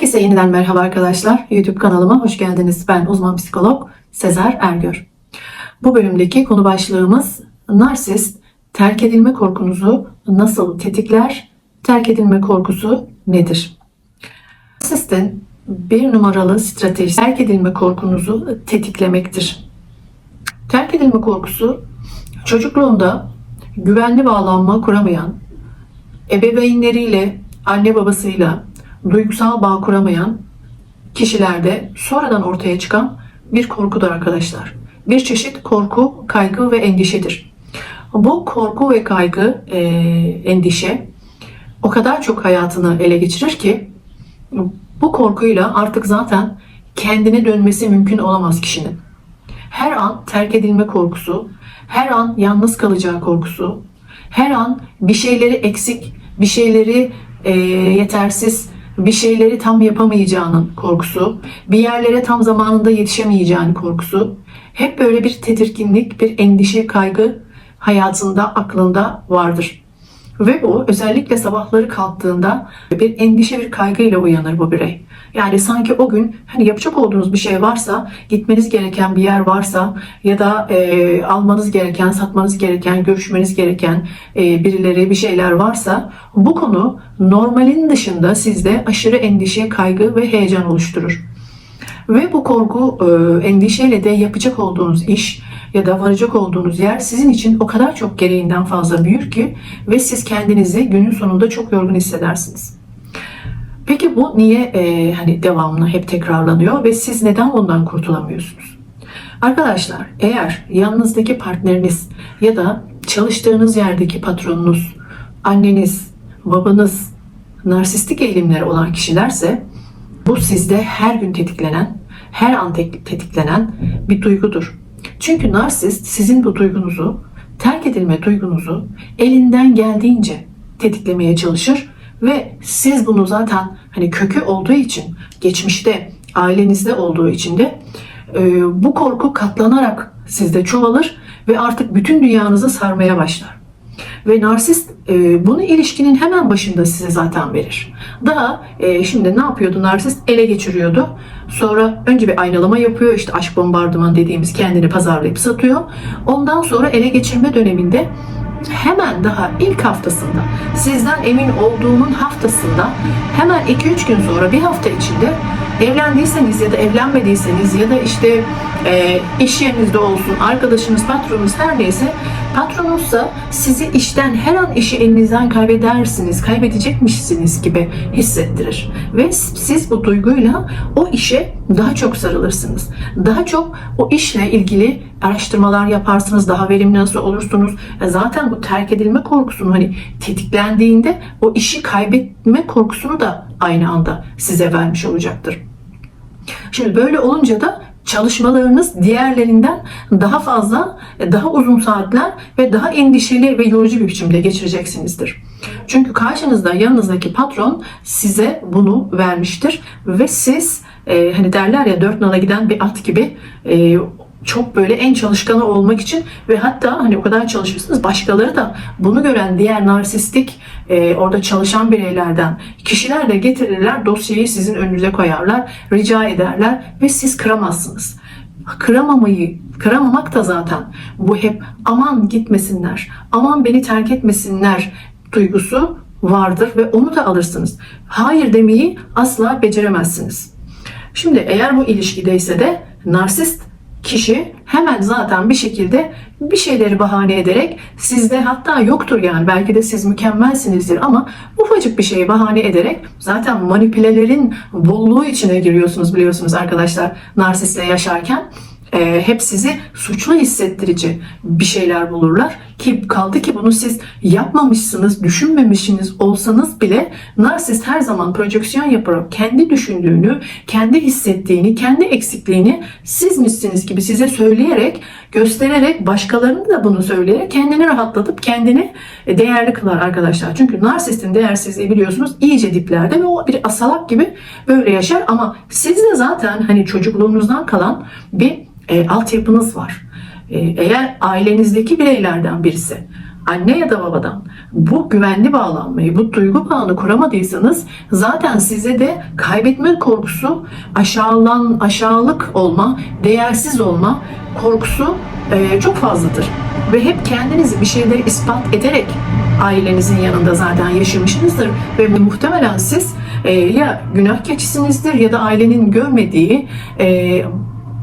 Herkese yeniden merhaba arkadaşlar. YouTube kanalıma hoş geldiniz. Ben uzman psikolog Sezer Ergör. Bu bölümdeki konu başlığımız narsist terk edilme korkunuzu nasıl tetikler? Terk edilme korkusu nedir? Narsistin bir numaralı stratejisi terk edilme korkunuzu tetiklemektir. Terk edilme korkusu çocukluğunda güvenli bağlanma kuramayan, ebeveynleriyle, anne babasıyla duygusal bağ kuramayan kişilerde sonradan ortaya çıkan bir korkudur arkadaşlar. Bir çeşit korku, kaygı ve endişedir. Bu korku ve kaygı, e, endişe o kadar çok hayatını ele geçirir ki bu korkuyla artık zaten kendine dönmesi mümkün olamaz kişinin. Her an terk edilme korkusu, her an yalnız kalacağı korkusu, her an bir şeyleri eksik, bir şeyleri e, yetersiz, bir şeyleri tam yapamayacağının korkusu, bir yerlere tam zamanında yetişemeyeceğinin korkusu, hep böyle bir tedirginlik, bir endişe, kaygı hayatında, aklında vardır. Ve bu özellikle sabahları kalktığında bir endişe, bir kaygıyla uyanır bu birey. Yani sanki o gün hani yapacak olduğunuz bir şey varsa, gitmeniz gereken bir yer varsa ya da e, almanız gereken, satmanız gereken, görüşmeniz gereken e, birileri bir şeyler varsa bu konu normalin dışında sizde aşırı endişe, kaygı ve heyecan oluşturur. Ve bu korku, e, endişeyle de yapacak olduğunuz iş ya da varacak olduğunuz yer sizin için o kadar çok gereğinden fazla büyür ki ve siz kendinizi günün sonunda çok yorgun hissedersiniz. Peki bu niye e, hani devamlı hep tekrarlanıyor ve siz neden bundan kurtulamıyorsunuz? Arkadaşlar eğer yanınızdaki partneriniz ya da çalıştığınız yerdeki patronunuz, anneniz, babanız narsistik eğilimleri olan kişilerse bu sizde her gün tetiklenen, her an tetiklenen bir duygudur. Çünkü narsist sizin bu duygunuzu, terk edilme duygunuzu elinden geldiğince tetiklemeye çalışır ve siz bunu zaten hani kökü olduğu için, geçmişte ailenizde olduğu için de e, bu korku katlanarak sizde çoğalır ve artık bütün dünyanızı sarmaya başlar. Ve narsist e, bunu ilişkinin hemen başında size zaten verir. Daha e, şimdi ne yapıyordu narsist? Ele geçiriyordu. Sonra önce bir aynalama yapıyor. İşte aşk bombardıman dediğimiz kendini pazarlayıp satıyor. Ondan sonra ele geçirme döneminde hemen daha ilk haftasında sizden emin olduğumun haftasında hemen 2-3 gün sonra bir hafta içinde evlendiyseniz ya da evlenmediyseniz ya da işte e, iş yerinizde olsun arkadaşınız patronunuz her neyse patronunuzsa sizi işten her an işi elinizden kaybedersiniz kaybedecekmişsiniz gibi hissettirir. Ve siz bu duyguyla o işe daha çok sarılırsınız. Daha çok o işle ilgili araştırmalar yaparsınız daha verimli nasıl olursunuz. E, zaten bu terk edilme korkusunun hani tetiklendiğinde o işi kaybetme korkusunu da aynı anda size vermiş olacaktır. Şimdi böyle olunca da çalışmalarınız diğerlerinden daha fazla, daha uzun saatler ve daha endişeli ve yorucu bir biçimde geçireceksinizdir. Çünkü karşınızda yanınızdaki patron size bunu vermiştir ve siz e, hani derler ya dört nala giden bir at gibi e, çok böyle en çalışkanı olmak için ve hatta hani o kadar çalışırsınız başkaları da bunu gören diğer narsistik e, orada çalışan bireylerden kişiler de getirirler dosyayı sizin önünüze koyarlar rica ederler ve siz kıramazsınız. Kıramamayı kıramamak da zaten bu hep aman gitmesinler aman beni terk etmesinler duygusu vardır ve onu da alırsınız. Hayır demeyi asla beceremezsiniz. Şimdi eğer bu ilişkideyse de narsist kişi hemen zaten bir şekilde bir şeyleri bahane ederek sizde hatta yoktur yani belki de siz mükemmelsinizdir ama ufacık bir şeyi bahane ederek zaten manipülelerin bolluğu içine giriyorsunuz biliyorsunuz arkadaşlar narsistle yaşarken e, hep sizi suçlu hissettirici bir şeyler bulurlar. Ki kaldı ki bunu siz yapmamışsınız, düşünmemişsiniz olsanız bile narsist her zaman projeksiyon yaparak kendi düşündüğünü, kendi hissettiğini, kendi eksikliğini sizmişsiniz gibi size söyleyerek, göstererek, başkalarını da bunu söyleyerek kendini rahatlatıp kendini değerli kılar arkadaşlar. Çünkü narsistin değersizliği biliyorsunuz iyice diplerde ve o bir asalak gibi böyle yaşar ama siz de zaten hani çocukluğunuzdan kalan bir e, altyapınız var. E, eğer ailenizdeki bireylerden birisi anne ya da babadan bu güvenli bağlanmayı, bu duygu bağını kuramadıysanız zaten size de kaybetme korkusu, aşağılan, aşağılık olma, değersiz olma korkusu e, çok fazladır. Ve hep kendinizi bir şeyleri ispat ederek ailenizin yanında zaten yaşamışsınızdır ve muhtemelen siz e, ya günah keçisinizdir ya da ailenin görmediği e,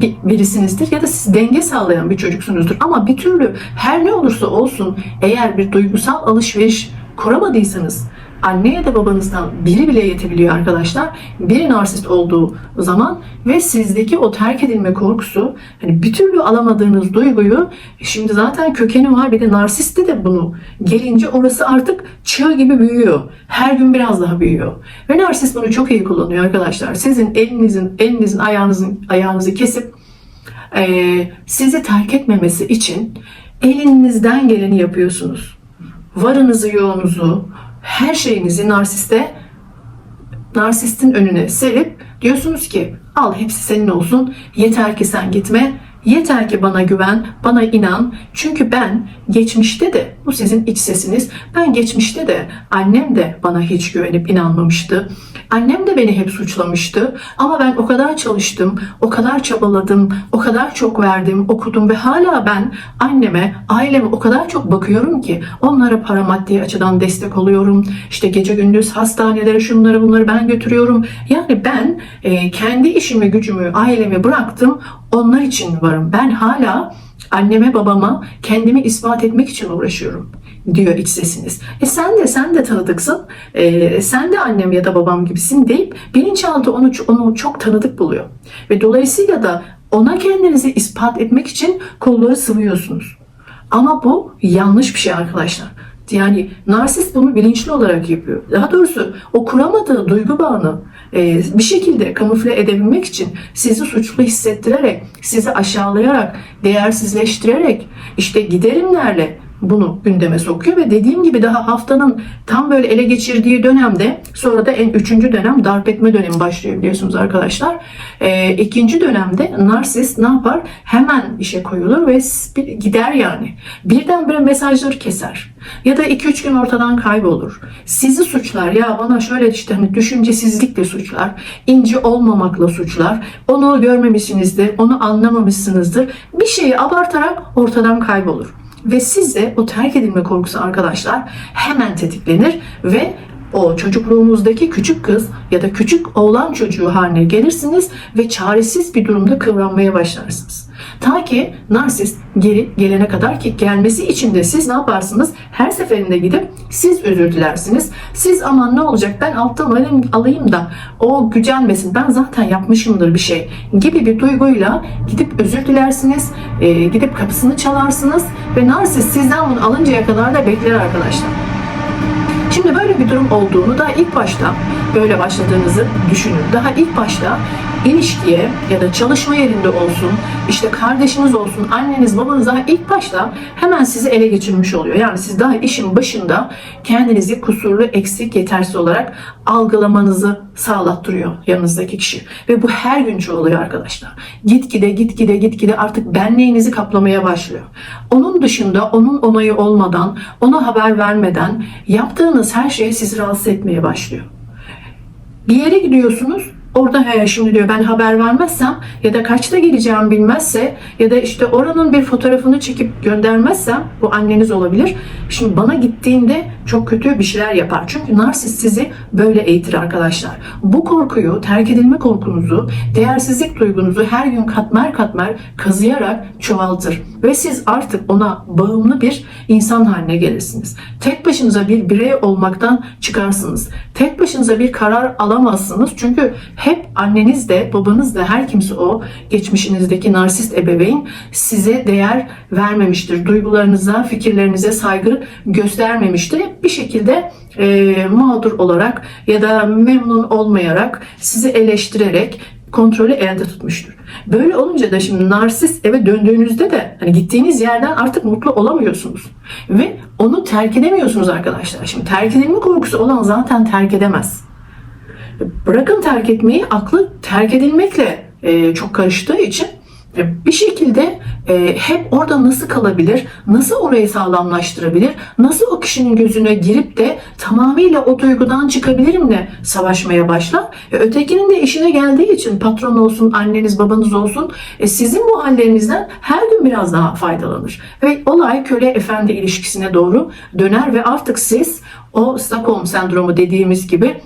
birisinizdir ya da siz denge sağlayan bir çocuksunuzdur. Ama bir türlü her ne olursa olsun eğer bir duygusal alışveriş kuramadıysanız anne ya da babanızdan biri bile yetebiliyor arkadaşlar. Biri narsist olduğu zaman ve sizdeki o terk edilme korkusu hani bir türlü alamadığınız duyguyu şimdi zaten kökeni var bir de narsiste de bunu gelince orası artık çığ gibi büyüyor. Her gün biraz daha büyüyor. Ve narsist bunu çok iyi kullanıyor arkadaşlar. Sizin elinizin elinizin ayağınızın ayağınızı kesip eee, sizi terk etmemesi için elinizden geleni yapıyorsunuz. Varınızı, yoğunuzu, her şeyinizi narsiste narsistin önüne serip diyorsunuz ki al hepsi senin olsun. Yeter ki sen gitme yeter ki bana güven bana inan. Çünkü ben geçmişte de bu sizin iç sesiniz ben geçmişte de annem de bana hiç güvenip inanmamıştı. Annem de beni hep suçlamıştı. Ama ben o kadar çalıştım o kadar çabaladım o kadar çok verdim okudum ve hala ben anneme aileme o kadar çok bakıyorum ki onlara para maddi açıdan destek oluyorum. İşte gece gündüz hastanelere şunları bunları ben götürüyorum. Yani ben e, kendi işimi gücümü ailemi bıraktım. Onlar için varım ben hala anneme babama kendimi ispat etmek için uğraşıyorum diyor iç sesiniz. E sen de sen de tanıdıksın. E, sen de annem ya da babam gibisin deyip bilinçaltı onu onu çok tanıdık buluyor. Ve dolayısıyla da ona kendinizi ispat etmek için kolları sıvıyorsunuz. Ama bu yanlış bir şey arkadaşlar. Yani narsist bunu bilinçli olarak yapıyor. Daha doğrusu o kuramadığı duygu bağını e, bir şekilde kamufle edebilmek için sizi suçlu hissettirerek, sizi aşağılayarak, değersizleştirerek, işte giderimlerle bunu gündeme sokuyor ve dediğim gibi daha haftanın tam böyle ele geçirdiği dönemde sonra da en üçüncü dönem darp etme dönemi başlıyor biliyorsunuz arkadaşlar. Ee, ikinci dönemde narsist ne yapar? Hemen işe koyulur ve gider yani. Birdenbire mesajları keser. Ya da 2-3 gün ortadan kaybolur. Sizi suçlar. Ya bana şöyle işte hani düşüncesizlikle suçlar. ince olmamakla suçlar. Onu görmemişsinizdir. Onu anlamamışsınızdır. Bir şeyi abartarak ortadan kaybolur. Ve sizde o terk edilme korkusu arkadaşlar hemen tetiklenir ve o çocukluğunuzdaki küçük kız ya da küçük oğlan çocuğu haline gelirsiniz ve çaresiz bir durumda kıvranmaya başlarsınız. Ta ki narsist geri gelene kadar ki gelmesi için de siz ne yaparsınız? Her seferinde gidip siz özür dilersiniz. Siz aman ne olacak ben alttan alayım, alayım da o gücenmesin ben zaten yapmışımdır bir şey gibi bir duyguyla gidip özür dilersiniz. e, gidip kapısını çalarsınız ve narsist sizden bunu alıncaya kadar da bekler arkadaşlar. Şimdi böyle bir durum olduğunu daha ilk başta böyle başladığınızı düşünün. Daha ilk başta ilişkiye ya da çalışma yerinde olsun, işte kardeşiniz olsun, anneniz, babanız daha ilk başta hemen sizi ele geçirmiş oluyor. Yani siz daha işin başında kendinizi kusurlu, eksik, yetersiz olarak algılamanızı sağlattırıyor yanınızdaki kişi. Ve bu her gün çoğalıyor arkadaşlar. Gitgide, gitgide, gitgide artık benliğinizi kaplamaya başlıyor. Onun dışında onun onayı olmadan, ona haber vermeden yaptığınız her şey sizi rahatsız etmeye başlıyor. Bir yere gidiyorsunuz. Orada he şimdi diyor ben haber vermezsem ya da kaçta geleceğimi bilmezse ya da işte oranın bir fotoğrafını çekip göndermezsem bu anneniz olabilir. Şimdi bana gittiğinde çok kötü bir şeyler yapar. Çünkü narsist sizi böyle eğitir arkadaşlar. Bu korkuyu, terk edilme korkunuzu, değersizlik duygunuzu her gün katmer katmer kazıyarak çoğaltır. Ve siz artık ona bağımlı bir insan haline gelirsiniz. Tek başınıza bir birey olmaktan çıkarsınız. Tek başınıza bir karar alamazsınız. Çünkü hep anneniz de babanız da her kimse o geçmişinizdeki narsist ebeveyn size değer vermemiştir. Duygularınıza, fikirlerinize saygı göstermemiştir. Hep bir şekilde e, mağdur olarak ya da memnun olmayarak sizi eleştirerek kontrolü elde tutmuştur. Böyle olunca da şimdi narsist eve döndüğünüzde de hani gittiğiniz yerden artık mutlu olamıyorsunuz. Ve onu terk edemiyorsunuz arkadaşlar. Şimdi terk edilme korkusu olan zaten terk edemez. Bırakın terk etmeyi aklı terk edilmekle e, çok karıştığı için e, bir şekilde e, hep orada nasıl kalabilir, nasıl orayı sağlamlaştırabilir, nasıl o kişinin gözüne girip de tamamıyla o duygudan çıkabilirimle savaşmaya başlar. E, ötekinin de işine geldiği için patron olsun, anneniz, babanız olsun e, sizin bu hallerinizden her gün biraz daha faydalanır. Ve olay köle efendi ilişkisine doğru döner ve artık siz o Stockholm sendromu dediğimiz gibi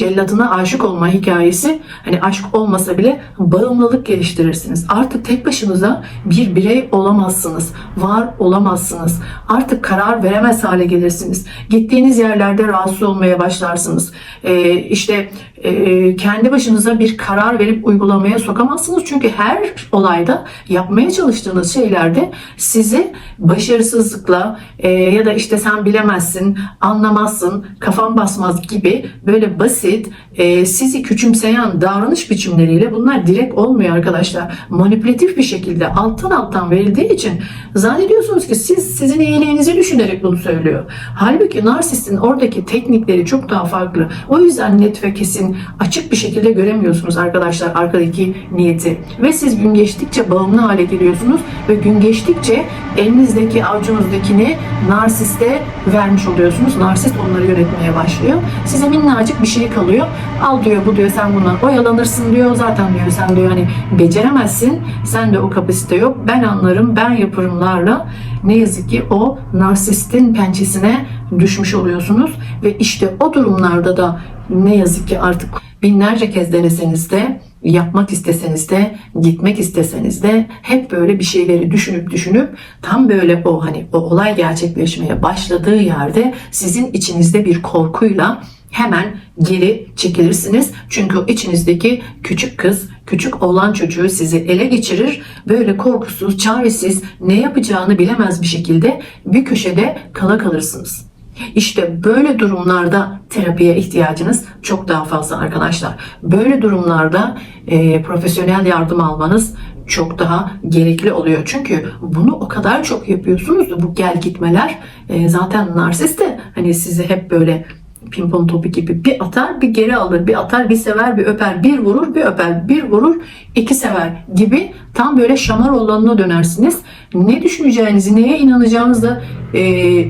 celladına aşık olma hikayesi hani aşk olmasa bile bağımlılık geliştirirsiniz. Artık tek başınıza bir birey olamazsınız. Var olamazsınız. Artık karar veremez hale gelirsiniz. Gittiğiniz yerlerde rahatsız olmaya başlarsınız. Ee, işte e, kendi başınıza bir karar verip uygulamaya sokamazsınız. Çünkü her olayda yapmaya çalıştığınız şeylerde sizi başarısızlıkla e, ya da işte sen bilemezsin, anlamazsın, kafan basmaz gibi böyle basit, e, sizi küçümseyen davranış biçimleriyle bunlar direkt olmuyor arkadaşlar. Manipülatif bir şekilde alttan alttan verildiği için zannediyorsunuz ki siz sizin iyiliğinizi düşünerek bunu söylüyor. Halbuki narsistin oradaki teknikleri çok daha farklı. O yüzden net ve kesin açık bir şekilde göremiyorsunuz arkadaşlar arkadaki niyeti. Ve siz gün geçtikçe bağımlı hale geliyorsunuz ve gün geçtikçe elinizdeki avucunuzdakini narsiste vermiş oluyorsunuz. Narsist onları yönetmeye başlıyor. Size minnacık bir şey kalıyor. Al diyor bu diyor sen bundan oyalanırsın diyor. Zaten diyor sen diyor hani beceremezsin. Sen de o kapasite yok. Ben anlarım ben yaparımlarla ne yazık ki o narsistin pençesine düşmüş oluyorsunuz. Ve işte o durumlarda da ne yazık ki artık binlerce kez deneseniz de yapmak isteseniz de gitmek isteseniz de hep böyle bir şeyleri düşünüp düşünüp tam böyle o hani o olay gerçekleşmeye başladığı yerde sizin içinizde bir korkuyla hemen geri çekilirsiniz. Çünkü o içinizdeki küçük kız, küçük oğlan çocuğu sizi ele geçirir. Böyle korkusuz, çaresiz, ne yapacağını bilemez bir şekilde bir köşede kala kalırsınız. İşte böyle durumlarda terapiye ihtiyacınız çok daha fazla arkadaşlar. Böyle durumlarda e, profesyonel yardım almanız çok daha gerekli oluyor. Çünkü bunu o kadar çok yapıyorsunuz da bu gel gitmeler e, zaten narsist de hani sizi hep böyle pimpon topu gibi bir atar bir geri alır bir atar bir sever bir öper bir vurur bir öper bir vurur iki sever gibi tam böyle şamar olanına dönersiniz. Ne düşüneceğinizi neye inanacağınızı da e,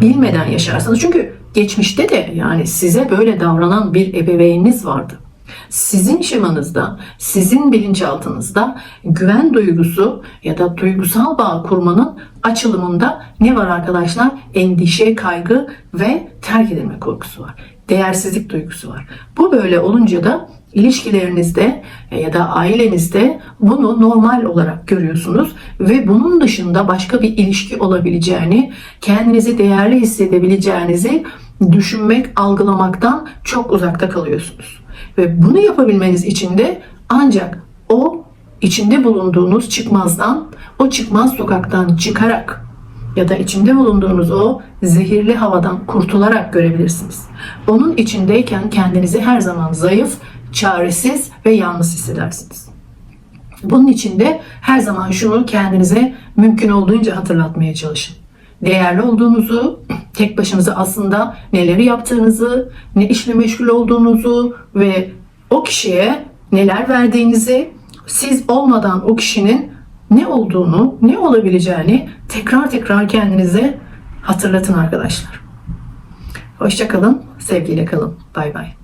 bilmeden yaşarsınız. Çünkü geçmişte de yani size böyle davranan bir ebeveyniniz vardı. Sizin şemanızda, sizin bilinçaltınızda güven duygusu ya da duygusal bağ kurmanın açılımında ne var arkadaşlar? Endişe, kaygı ve terk edilme korkusu var. Değersizlik duygusu var. Bu böyle olunca da ilişkilerinizde ya da ailenizde bunu normal olarak görüyorsunuz ve bunun dışında başka bir ilişki olabileceğini, kendinizi değerli hissedebileceğinizi düşünmek, algılamaktan çok uzakta kalıyorsunuz. Ve bunu yapabilmeniz için de ancak o içinde bulunduğunuz çıkmazdan, o çıkmaz sokaktan çıkarak ya da içinde bulunduğunuz o zehirli havadan kurtularak görebilirsiniz. Onun içindeyken kendinizi her zaman zayıf, çaresiz ve yalnız hissedersiniz. Bunun için de her zaman şunu kendinize mümkün olduğunca hatırlatmaya çalışın. Değerli olduğunuzu, tek başınıza aslında neleri yaptığınızı, ne işle meşgul olduğunuzu ve o kişiye neler verdiğinizi, siz olmadan o kişinin ne olduğunu, ne olabileceğini tekrar tekrar kendinize hatırlatın arkadaşlar. Hoşçakalın, sevgiyle kalın. Bay bay.